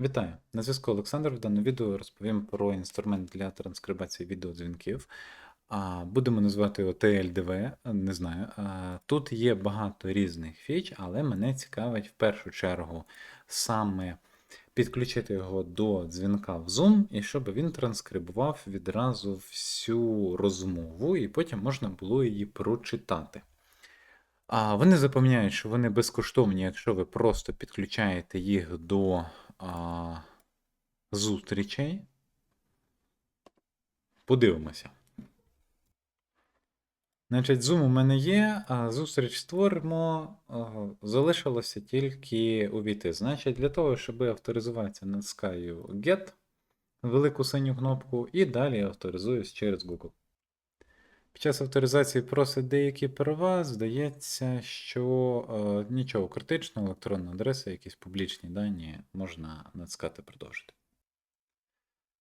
Вітаю! На зв'язку Олександр. В даному відео розповім про інструмент для транскрибації відеодзвінків. Будемо називати його TLDV, не знаю. Тут є багато різних фіч, але мене цікавить в першу чергу саме підключити його до дзвінка в Zoom, і щоб він транскрибував відразу всю розмову, і потім можна було її прочитати. А, Вони запевняють, що вони безкоштовні, якщо ви просто підключаєте їх до а, зустрічей. Подивимося. Значить, Zoom у мене є, а зустріч створимо. Залишилося тільки увійти. Значить, для того, щоб авторизуватися, натискаю Get, велику синю кнопку, і далі авторизуюсь через Google. Під час авторизації просить деякі права. Здається, що е, нічого критичного, електронна адреса, якісь публічні дані можна натискати продовжити.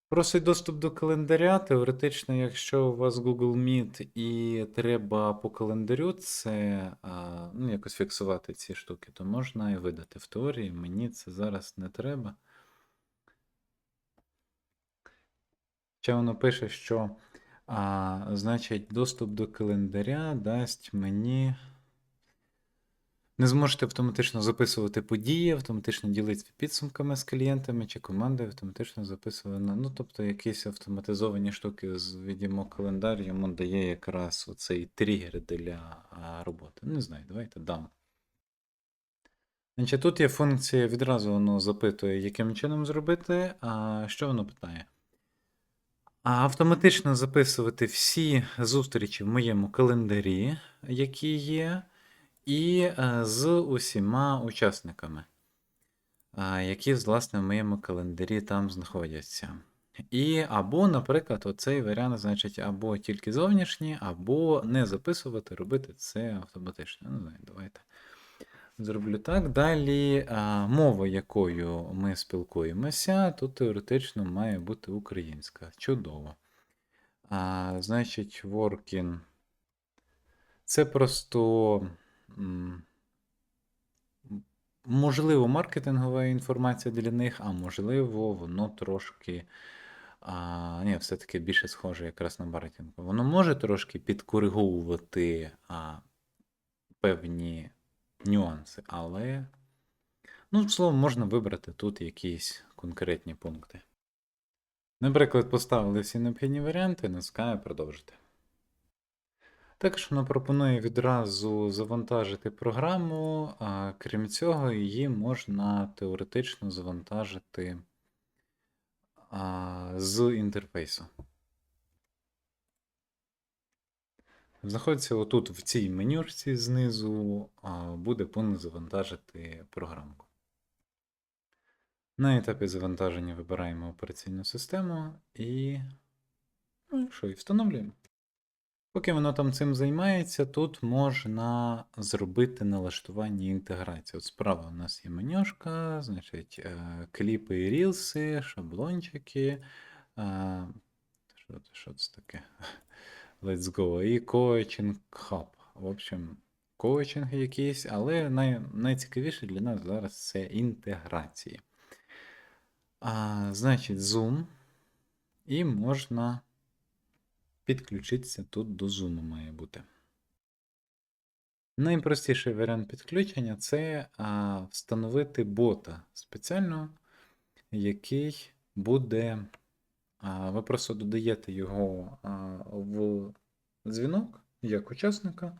Просить доступ до календаря. Теоретично, якщо у вас Google Meet і треба по календарю це е, ну, якось фіксувати ці штуки, то можна і видати в теорії. Мені це зараз не треба. Ще воно пише, що а, Значить, доступ до календаря дасть мені. Не зможете автоматично записувати події, автоматично ділитися підсумками з клієнтами чи командою, автоматично записувати. Ну, тобто, якісь автоматизовані штуки з відімо календар йому дає якраз оцей тригер для роботи. Не знаю, давайте дам. Значить, Тут є функція, відразу воно запитує, яким чином зробити. А що воно питає? А Автоматично записувати всі зустрічі в моєму календарі, які є, і е, з усіма учасниками, які, власне, в моєму календарі там знаходяться. І або, наприклад, оцей варіант, значить, або тільки зовнішні, або не записувати, робити це автоматично. Ну, знаю, давайте. Зроблю так. Далі мова, якою ми спілкуємося, тут теоретично має бути українська. Чудово. А, Значить, working. Це просто, можливо, маркетингова інформація для них, а можливо, воно трошки. А, ні, все-таки більше схоже якраз на маркетинг. Воно може трошки підкориговувати а, певні нюанси, але, ну, словом, можна вибрати тут якісь конкретні пункти. Наприклад, поставили всі необхідні варіанти, натискаю продовжити. Також вона пропонує відразу завантажити програму, а крім цього, її можна теоретично завантажити а, з інтерфейсу. Знаходиться отут в цій менюшці знизу, буде пункт завантажити програмку. На етапі завантаження вибираємо операційну систему і. Ну, що, і встановлюємо. Поки воно там цим займається, тут можна зробити налаштування інтеграції. От справа у нас є менюшка, значить, е, кліпи і рілси, шаблончики. Що, що це таке? Let's go. І Coaching Hub. В общем, коучинг якийсь, але най, найцікавіше для нас зараз це інтеграції. А, Значить, Zoom. І можна підключитися тут до Zoom має бути. Найпростіший варіант підключення це а, встановити бота спеціально, який буде ви просто додаєте його в дзвінок як учасника,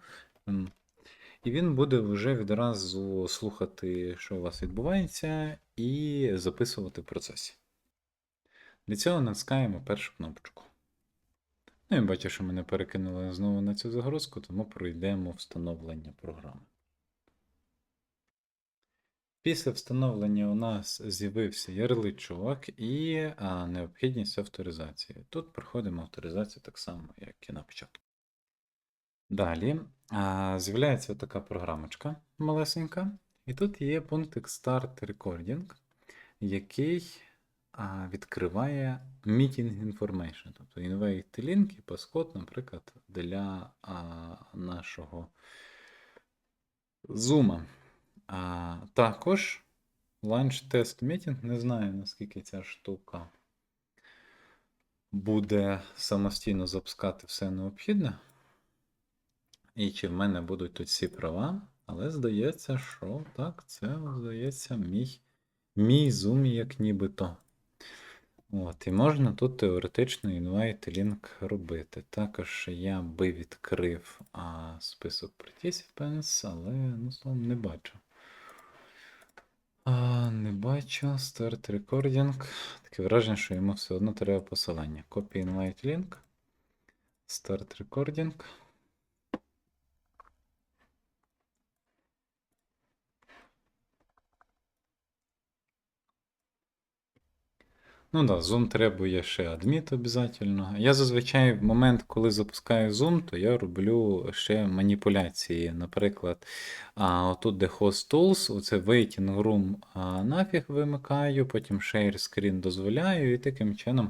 і він буде вже відразу слухати, що у вас відбувається, і записувати в процесі. Для цього натискаємо першу кнопочку. Ну і бачу, що мене перекинули знову на цю загрузку, тому пройдемо встановлення програми. Після встановлення у нас з'явився ярличок і а, необхідність авторизації. Тут проходимо авторизацію так само, як і на початку. Далі з'являється така програмочка малесенька, і тут є пункт Start Recording, який а, відкриває Meeting Information, тобто link і паскод, наприклад, для а, нашого Zoom. А, Також Test Meeting. Не знаю, наскільки ця штука буде самостійно запускати все необхідне. І чи в мене будуть тут всі права. Але здається, що так, це, здається, мій, мій Zoom як нібито. От, І можна тут теоретично invite link робити. Також я би відкрив а, список participants, але ну, словом, не бачу. Не бачу. Start recording. Таке враження, що йому все одно треба посилання. Copy invite link. Start recording. Ну да, Zoom требує ще адміт обов'язково. Я зазвичай в момент, коли запускаю Zoom, то я роблю ще маніпуляції. Наприклад, а, отут, де Host Tools, оце Waiting Room а, нафіг вимикаю, потім Share Screen дозволяю, і таким чином.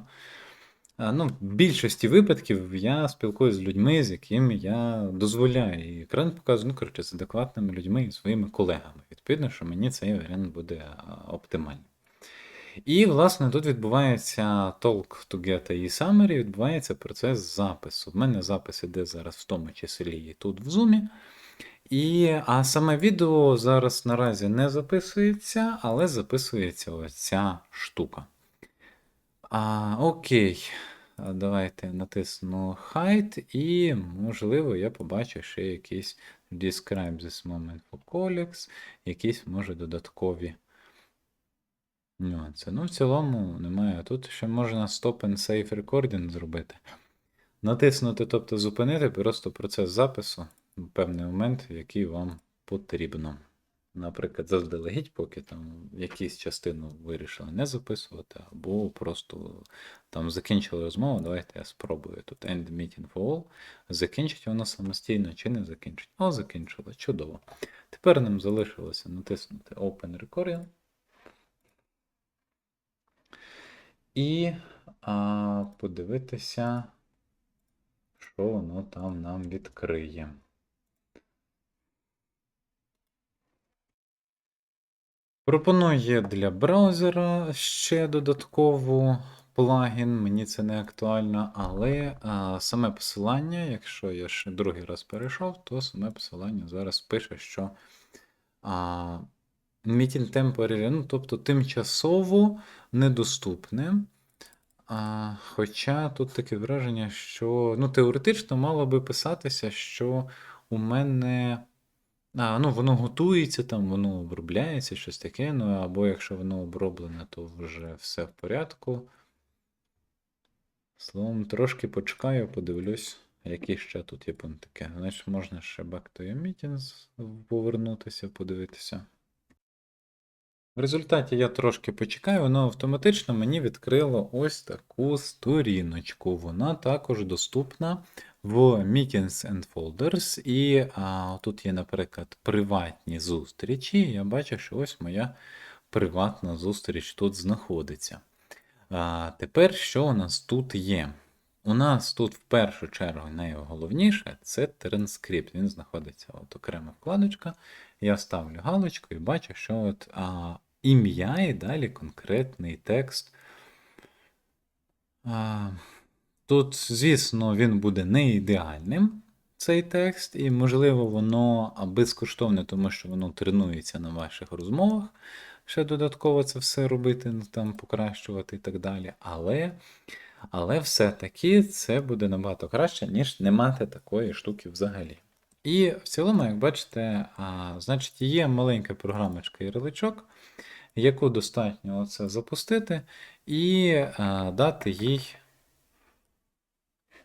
Ну, В більшості випадків я спілкуюся з людьми, з якими я дозволяю. І екран показую, ну, коротше, з адекватними людьми і своїми колегами. Відповідно, що мені цей варіант буде а, оптимальний. І, власне, тут відбувається Talk to Get і Summary, відбувається процес запису. В мене запис іде зараз в тому числі і тут в Zoom. І, А саме відео зараз наразі не записується, але записується ось ця штука. А, Окей. Давайте натисну Hide, і, можливо, я побачу ще якийсь Describe this moment for colleagues, якісь, може, додаткові нюанси. Ну, в цілому немає. Тут ще можна Stop and Save Recording зробити. Натиснути, тобто зупинити просто процес запису в певний момент, який вам потрібно. Наприклад, заздалегідь, поки там якусь частину вирішили не записувати, або просто там закінчили розмову. Давайте я спробую тут End Meeting for All. Закінчить воно самостійно чи не закінчить. О, закінчило. Чудово. Тепер нам залишилося натиснути Open Recording. І а, подивитися, що воно там нам відкриє. Пропонує для браузера ще додаткову плагін, мені це не актуально, але а, саме посилання, якщо я ще другий раз перейшов, то саме посилання зараз пише, що а, Meeting temporary, ну, тобто тимчасово недоступне. А, Хоча тут таке враження, що ну, теоретично мало би писатися, що у мене а, ну, воно готується, там, воно обробляється, щось таке. Ну, або якщо воно оброблене, то вже все в порядку. Словом, трошки почекаю, подивлюсь, які ще тут є пунктики. Значить, можна ще back to your meetings повернутися, подивитися. В результаті я трошки почекаю, воно автоматично мені відкрило ось таку сторіночку. Вона також доступна в Meetings and Folders. І а, тут є, наприклад, приватні зустрічі. Я бачу, що ось моя приватна зустріч тут знаходиться. А, Тепер що у нас тут є? У нас тут в першу чергу найголовніше це транскрипт. Він знаходиться от окрема вкладочка. Я ставлю галочку і бачу, що от а, ім'я і далі конкретний текст. Тут, звісно, він буде не ідеальним, цей текст, і, можливо, воно безкоштовне, тому що воно тренується на ваших розмовах. Ще додатково це все робити, ну, там, покращувати і так далі. Але але все-таки це буде набагато краще, ніж не мати такої штуки взагалі. І в цілому, як бачите, а, значить, є маленька програмочка ярличок, яку достатньо оце запустити і а, дати їй.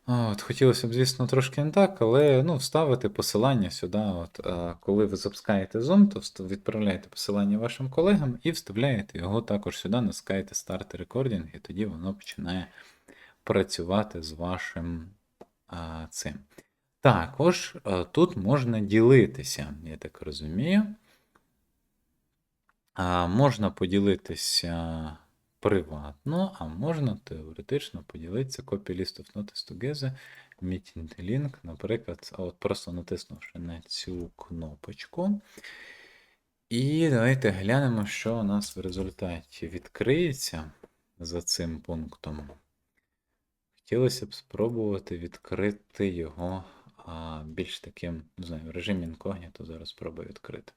От, Хотілося б, звісно, трошки не так, але ну, вставити посилання сюди. От, а, Коли ви запускаєте Zoom, то відправляєте посилання вашим колегам і вставляєте його також сюди, наскаєте Start Recording, і тоді воно починає працювати з вашим а, цим. Також а, тут можна ділитися, я так розумію. Можна поділитися приватно, а можна теоретично поділитися copy list of notice together, meeting link, наприклад, от просто натиснувши на цю кнопочку. І давайте глянемо, що у нас в результаті відкриється за цим пунктом. Хотілося б спробувати відкрити його а, більш таким, не знаю, в режимі інкогніто зараз спробую відкрити.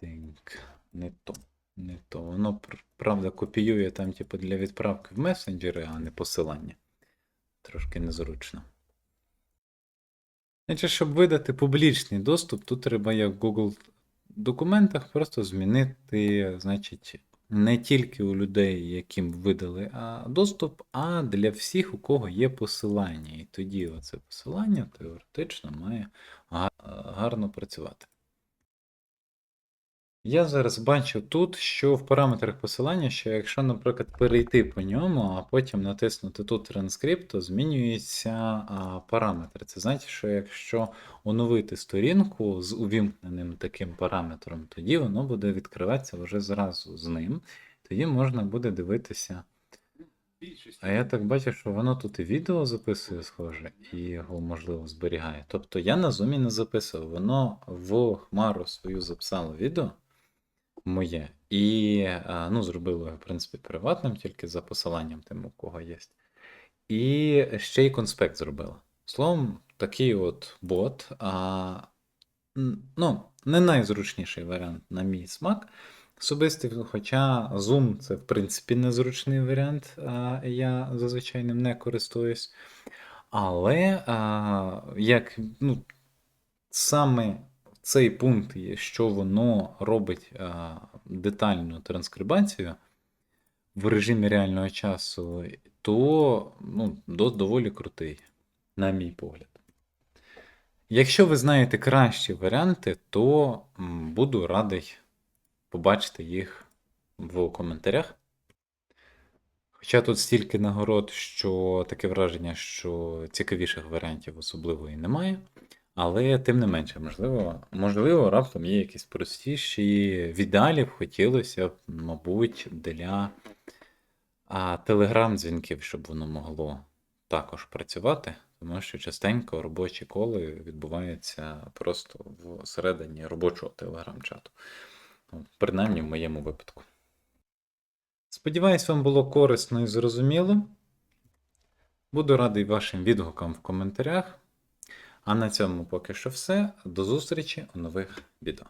Так, не то. Не то. Воно правда копіює там, типу, для відправки в месенджери, а не посилання. Трошки незручно. Значить, щоб видати публічний доступ, тут треба як в Google документах просто змінити, значить, не тільки у людей, яким видали доступ, а для всіх, у кого є посилання. І тоді оце посилання теоретично має гарно працювати. Я зараз бачу тут, що в параметрах посилання, що якщо, наприклад, перейти по ньому, а потім натиснути тут транскрипт, то змінюються а, параметри. Це значить, що якщо оновити сторінку з увімкненим таким параметром, тоді воно буде відкриватися вже зразу з ним. Тоді можна буде дивитися. А я так бачу, що воно тут і відео записує, схоже, і його, можливо, зберігає. Тобто я на зумі не записував, воно в хмару свою записало відео моє, і а, ну, зробило його, в принципі, приватним, тільки за посиланням тим, у кого є. І ще й конспект зробила. Словом, такий от бот. А, ну, не найзручніший варіант, на мій смак. Особистий, хоча Zoom це, в принципі, незручний варіант, а я зазвичай ним не користуюсь. Але а, як, ну, саме цей пункт, є, що воно робить а, детальну транскрибацію в режимі реального часу, то ну, доволі крутий, на мій погляд. Якщо ви знаєте кращі варіанти, то буду радий побачити їх в коментарях. Хоча тут стільки нагород, що таке враження, що цікавіших варіантів особливо і немає. Але тим не менше, можливо, можливо, раптом є якісь простіші. В ідеалі б хотілося мабуть, для а, телеграм-дзвінків, щоб воно могло також працювати, тому що частенько робочі коли відбуваються просто всередині робочого телеграм-чату. Ну, Принаймні в моєму випадку. Сподіваюсь, вам було корисно і зрозуміло. Буду радий вашим відгукам в коментарях. А на цьому поки що все. До зустрічі у нових відео.